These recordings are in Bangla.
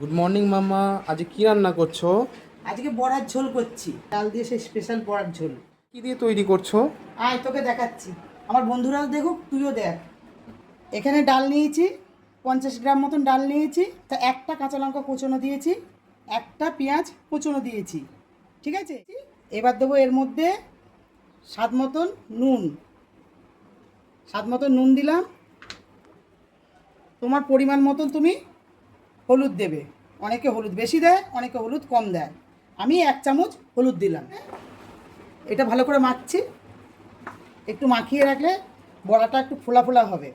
গুড মর্নিং মামা। আজ কি রান্না করছ? আজকে বড়ার ঝোল করছি। ডাল দিয়ে সেই স্পেশাল বড়ার ঝোল। কি দিয়ে তৈরি করছ? আয় তোকে দেখাচ্ছি। আমার বন্ধুরাও দেখুক তুইও দেখ। এখানে ডাল নিয়েছি পঞ্চাশ গ্রাম মতন ডাল নিয়েছি তা একটা কাঁচা লঙ্কা কুচনো দিয়েছি একটা পেঁয়াজ কুচনো দিয়েছি। ঠিক আছে? এবার দেবো এর মধ্যে স্বাদ মতন নুন। স্বাদ মতন নুন দিলাম। তোমার পরিমাণ মতন তুমি হলুদ দেবে। অনেকে হলুদ বেশি দেয়, অনেকে হলুদ কম দেয়। আমি এক চামচ হলুদ দিলাম। এটা ভালো করে মাখছি। একটু মাখিয়ে রাখলে বড়াটা একটু ফোলা ফোলা হবে।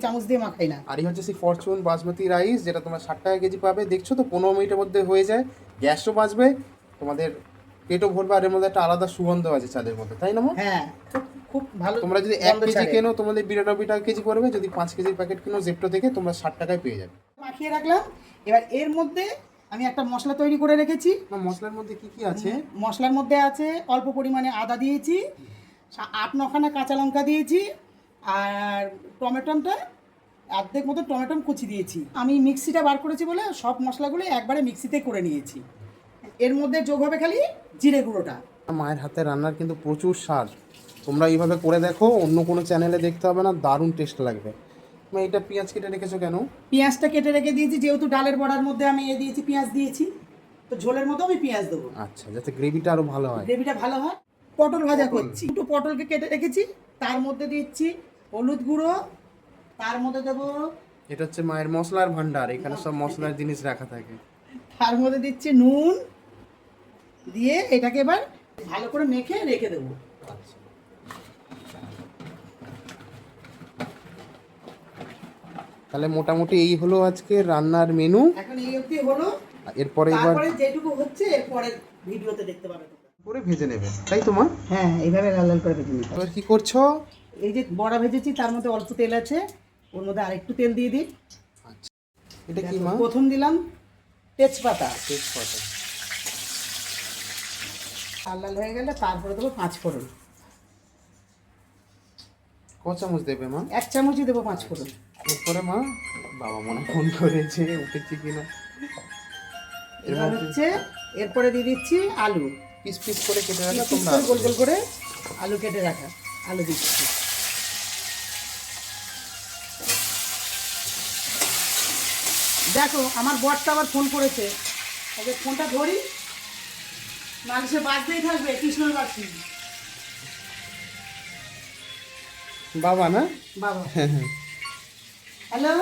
চামচ দিয়ে মাখাই না। আর হচ্ছে সেই ফরচুন বাসমতি রাইস, যেটা তোমরা ষাট টাকা কেজি পাবে। দেখছ তো, পনেরো মিনিটের মধ্যে হয়ে যায়। গ্যাসও বাঁচবে তোমাদের পেটও ভরবে আর এর মধ্যে একটা আলাদা সুগন্ধ আছে চালের মধ্যে তাই না? হ্যাঁ খুব খুব ভালো তোমরা যদি এক কেজি। কেনো তোমাদের বিরানব্বই টাকা কেজি পড়বে যদি পাঁচ কেজির প্যাকেট কেনো জেপ্টো থেকে তোমরা ষাট টাকায় পেয়ে যাবে। মাখিয়ে রাখলাম। এবার এর মধ্যে আমি একটা মশলা তৈরি করে রেখেছি। মশলার মধ্যে কি কি আছে? মশলার মধ্যে আছে অল্প পরিমাণে আদা দিয়েছি আট নখানা কাঁচা লঙ্কা দিয়েছি আর টমেটোটা অর্ধেক মতো টমেটো কুচি দিয়েছি। আমি মিক্সিটা বার করেছি বলে সব মশলাগুলো একবারে মিক্সিতে করে নিয়েছি। এর মধ্যে যোগ হবে খালি জিরে গুঁড়োটা। মায়ের হাতে রান্নার কিন্তু প্রচুর স্বাদ। তোমরা এইভাবে করে দেখো অন্য কোনো চ্যানেলে দেখতে হবে না দারুণ টেস্ট লাগবে। এটা পেঁয়াজ কেটে রেখেছো কেন? পেঁয়াজটা কেটে রেখে দিয়েছি যেহেতু ডালের বড়ার মধ্যে আমি এ দিয়েছি পেঁয়াজ দিয়েছি। তো ঝোলের মধ্যে আমি পেঁয়াজ দেবো। আচ্ছা যাতে গ্রেভিটা আরও ভালো হয়। গ্রেভিটা ভালো হয়। পটল ভাজা করছি। একটু পটলকে কেটে রেখেছি তার মধ্যে দিচ্ছি হলুদ গুঁড়ো তার মধ্যে দেবো এটা হচ্ছে মায়ের মশলার ভান্ডার এখানে সব মশলার জিনিস রাখা থাকে। তার মধ্যে দিচ্ছি নুন দিয়ে এটাকে এবার ভালো করে মেখে রেখে দেবো। তাহলে মোটামুটি এই হলো আজকে রান্নার মেনু এখন এই অবধি হলো। এরপরে এবার তারপরে যেটুকু হচ্ছে এরপরে ভিডিওতে দেখতে পাবে তোমরা। করে ভেজে নেবে তাই তো মা হ্যাঁ এইভাবে লাল লাল করে ভেজে নিতে হবে। এবার কি করছ? এই যে বড়া ভেজেছি তার মধ্যে অল্প তেল আছে ওর মধ্যে আরেকটু তেল দিয়ে দিই। আচ্ছা। এটা কি মা? প্রথম দিলাম তেজপাতা। তেজপাতা। লাল লাল হয়ে গেলে তারপরে দেবো পাঁচ ফোড়ন। ক চামচ দেবে মা? এক চামচই দেবো পাঁচ ফোড়ন। এরপরে মা বাবা মনে ফোন করেছে উঠেছি কিনা। এবার হচ্ছে এরপরে দিয়ে দিচ্ছি আলু। পিস পিস করে কেটে রাখা তোমরা গোল গোল করে আলু কেটে রাখা আলু দিচ্ছি। দেখো আমার বরটা আবার ফোন করেছে। ওকে ফোনটা ধরি। নাহলে সে বাজতেই থাকবে কৃষ্ণর বাসি বাবা না? বাবা। হ্যালো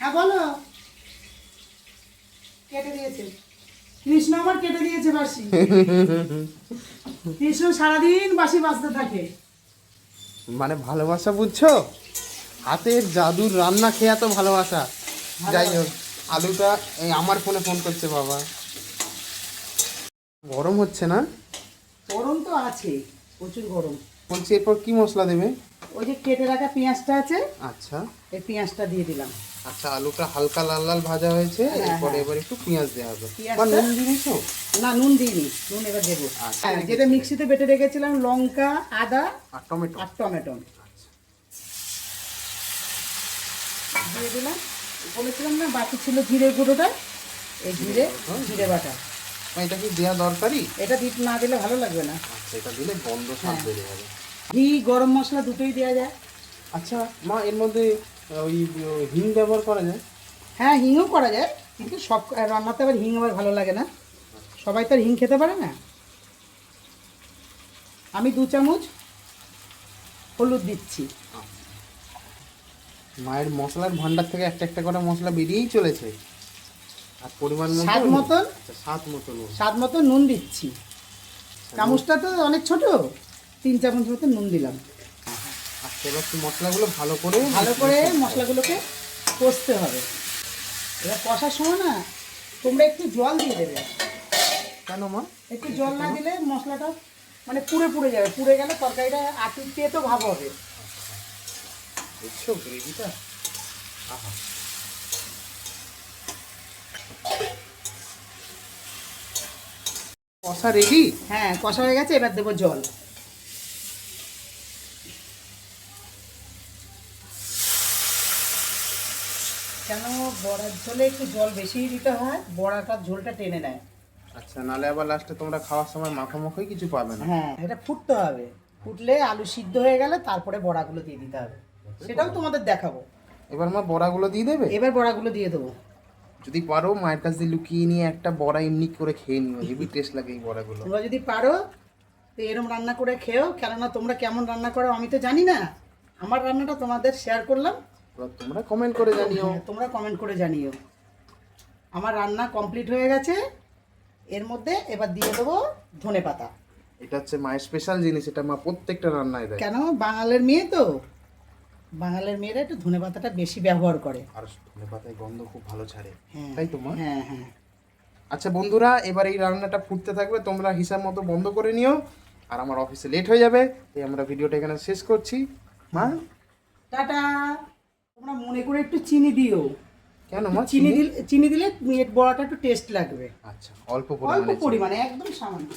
হ্যাঁ। বলো। কেটে দিয়েছে। কৃষ্ণ আমার কেটে দিয়েছে বাসি কৃষ্ণ সারাদিন বাসি বাজতে থাকে। মানে ভালোবাসা বুঝছ? হাতের জাদুর রান্না খেয়ে এত ভালোবাসা। যাই হোক আলুটা এই আমার ফোনে ফোন করছে বাবা। গরম হচ্ছে না? গরম তো আছে প্রচুর গরম। বলছি এরপর কি মশলা দেবে? ওই যে কেটে রাখা পেঁয়াজটা আছে আচ্ছা। এই পেঁয়াজটা দিয়ে দিলাম। আচ্ছা আলুটা হালকা লাল লাল ভাজা হয়েছে হ্যাঁ, এরপরে হ্যাঁ। এবার একটু পেঁয়াজ দেওয়া হবে। বা নুন দিয়েছ না নুন দিইনি নুন এবার দেবো। আচ্ছা। যেটা মিক্সিতে বেটে রেখেছিলাম লঙ্কা আদা আর টমেটো। আর টমেটো। দিয়ে দিলাম। বলেছিলাম না বাকি ছিল জিরে গুঁড়োটা। এই জিরে জিরে বাটা। এটা কি দেওয়া দরকারি? এটা দিতে না দিলে ভালো লাগবে না। আচ্ছা এটা দিলে গন্ধ স্বাদ হ্যাঁ। বেড়ে যাবে। ঘি গরম মশলা দুটোই দেওয়া যায়। আচ্ছা মা এর মধ্যে ওই হিং ব্যবহার করা যায়? হ্যাঁ হিংও করা যায় কিন্তু সব রান্নাতে আবার হিং আবার ভালো লাগে না। সবাই তো আর হিং খেতে পারে না। আমি দু চামচ হলুদ দিচ্ছি। মায়ের মশলার ভান্ডার থেকে একটা একটা করে মশলা বেরিয়েই চলেছে। আর পরিমাণ স্বাদ মতন? আচ্ছা, স্বাদ মতন। স্বাদ মতো নুন দিচ্ছি। চামচটা তো অনেক ছোট। তিন চামচ মতো নুন দিলাম। আচ্ছা এবার কি মশলাগুলো ভালো করে ভালো করে মশলাগুলোকে কষতে হবে। এবার কষার সময় না তোমরা একটু জল দিয়ে দেবে। কেন মা? একটু জল না দিলে মশলাটা মানে পুড়ে পুড়ে যাবে। পুড়ে গেলে তরকারিটা আটুর তো ভাব হবে। বুঝছ গ্রেভিটা আহা কষা রেডি হ্যাঁ কষা হয়ে গেছে এবার দেবো জল। কেন বড়ার ঝোলে একটু জল বেশিই দিতে হয়? বড়াটার ঝোলটা টেনে নেয়। আচ্ছা নালে আবার লাস্টে তোমরা খাওয়ার সময় মাখামাখি কিছু পাবে না। হ্যাঁ এটা ফুটতে হবে। ফুটলে আলু সিদ্ধ হয়ে গেলে তারপরে বড়াগুলো দিয়ে দিতে হবে। সেটাও তোমাদের দেখাবো। এবার মা বড়াগুলো দিয়ে দেবে? এবার বড়াগুলো দিয়ে দেবো। যদি পারো মায়ের কাছ দিয়ে লুকিয়ে নিয়ে একটা বড়া এমনি করে খেয়ে নিও। হেভি টেস্ট লাগে এই বড়াগুলো। তোমরা যদি পারো তো এরম রান্না করে খেও কেননা তোমরা কেমন রান্না করো আমি তো জানি না। আমার রান্নাটা তোমাদের শেয়ার করলাম। তোমরা কমেন্ট করে জানিও। হ্যাঁ, তোমরা কমেন্ট করে জানিও। আমার রান্না কমপ্লিট হয়ে গেছে। এর মধ্যে এবার দিয়ে দেবো ধনে পাতা এটা হচ্ছে মায়ের স্পেশাল জিনিস এটা মা প্রত্যেকটা রান্নায় দেয়। কেন? বাঙালের মেয়ে তো। বাঙালের মেয়েরা একটু ধনে পাতাটা বেশি ব্যবহার করে। আর ধনে পাতায় গন্ধ খুব ভালো ছাড়ে। হ্যাঁ তাই তো মা? হ্যাঁ হ্যাঁ। আচ্ছা বন্ধুরা এবার এই রান্নাটা ফুটতে থাকবে। তোমরা হিসাব মতো বন্ধ করে নিও। আর আমার অফিসে লেট হয়ে যাবে তাই আমরা ভিডিওটা এখানে শেষ করছি। মা? টাটা! তোমরা মনে করে একটু চিনি দিও। কেন মা? চিনি দিলে চিনি দিলে বড়াটা একটু টেস্ট লাগবে। আচ্ছা অল্প পরিমাণে অল্প পরিমাণে একদম সামান্য।